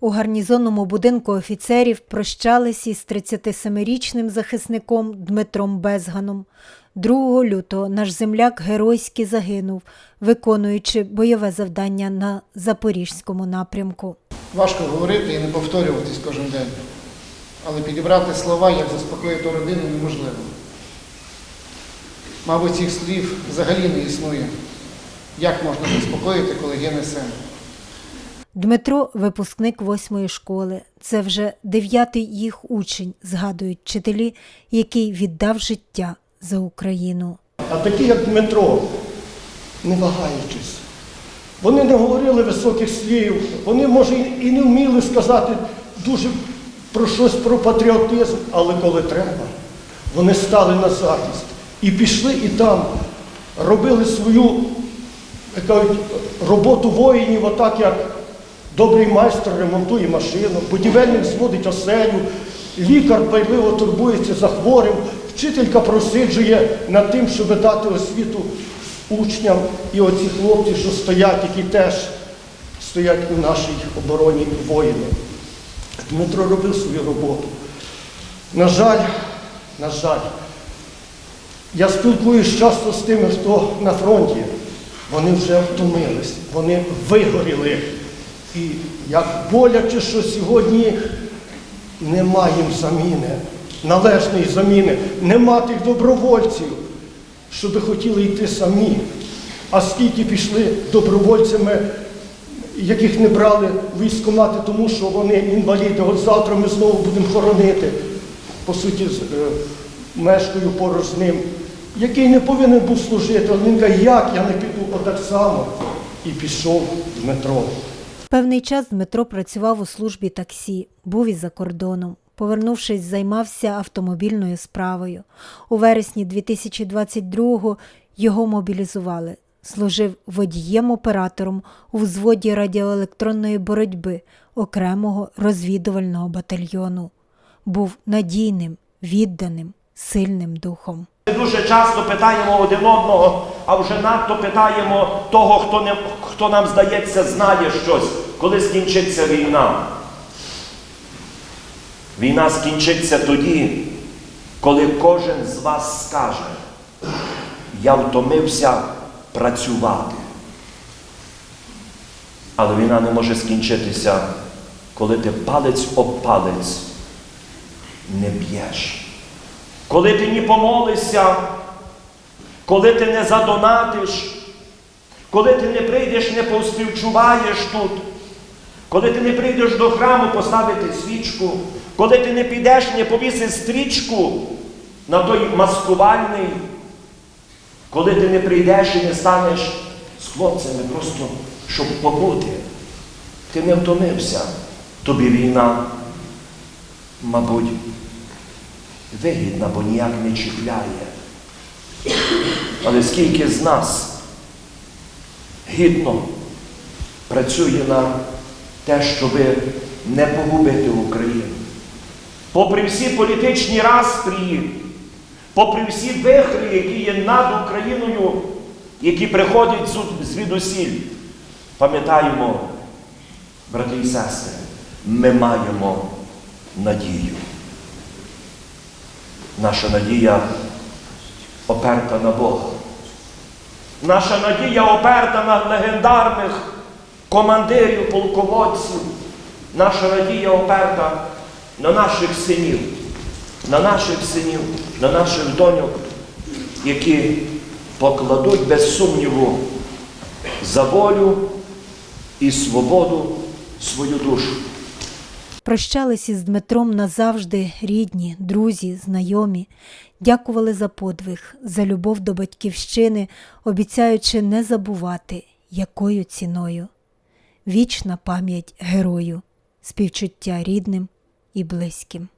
У гарнізонному будинку офіцерів прощались із 37-річним захисником Дмитром Безганом. 2 лютого наш земляк геройськи загинув, виконуючи бойове завдання на Запорізькому напрямку. Важко говорити і не повторюватись кожен день. Але підібрати слова, як заспокоїти родину, неможливо. Мабуть, цих слів взагалі не існує. Як можна заспокоїти, коли гине син? Дмитро випускник восьмої школи. Це вже дев'ятий їх учень, згадують вчителі, який віддав життя за Україну. А такі, як Дмитро, не вагаючись. Вони не говорили високих слів, вони, може, і не вміли сказати дуже про щось про патріотизм, але коли треба, вони стали на захист і пішли і там робили свою кажуть, роботу воїнів, отак як добрий майстер ремонтує машину, будівельник зводить оселю, лікар байливо турбується за хворим, вчителька просиджує над тим, щоб дати освіту учням. І оці хлопці, що стоять, які теж стоять у нашій обороні воїни. Дмитро робив свою роботу. На жаль, на жаль, я спілкуюсь часто з тими, хто на фронті. Вони вже втомились, вони вигоріли. І як боляче, що сьогодні нема їм заміни, належної заміни, нема тих добровольців, щоб хотіли йти самі. А скільки пішли добровольцями, яких не брали в військкомати, тому що вони інваліди. От завтра ми знову будемо хоронити, по суті, з- е, мешкаю поруч з ним, який не повинен був служити. Він каже, як я не піду отак само. І пішов Дмитро. Певний час Дмитро працював у службі таксі, був і за кордоном. Повернувшись, займався автомобільною справою. У вересні 2022-го його мобілізували. Служив водієм-оператором у взводі радіоелектронної боротьби окремого розвідувального батальйону. Був надійним, відданим, сильним духом. Ми дуже часто питаємо один одного, а вже надто питаємо того, хто, не, хто нам здається знає щось, коли скінчиться війна. Війна скінчиться тоді, коли кожен з вас скаже, я втомився працювати. Але війна не може скінчитися, коли ти палець об палець не б'єш. Коли ти не помолишся, коли ти не задонатиш, коли ти не прийдеш, не поспівчуваєш тут, коли ти не прийдеш до храму поставити свічку, коли ти не підеш, не повісиш стрічку на той маскувальний, коли ти не прийдеш і не станеш з хлопцями просто, щоб побути, ти не втомився, тобі війна, мабуть, вигідна, бо ніяк не чіпляє. Але скільки з нас гідно працює на те, щоб не погубити Україну. Попри всі політичні распрії, попри всі вихри, які є над Україною, які приходять звідусіль, пам'ятаємо, брати і сестри, ми маємо надію. Наша надія оперта на Бога. Наша надія оперта на легендарних командирів, полководців. Наша надія оперта на наших синів, на наших синів, на наших доньок, які покладуть без сумніву за волю і свободу свою душу. Прощались із Дмитром назавжди рідні, друзі, знайомі, дякували за подвиг, за любов до батьківщини, обіцяючи не забувати, якою ціною. Вічна пам'ять герою, співчуття рідним і близьким.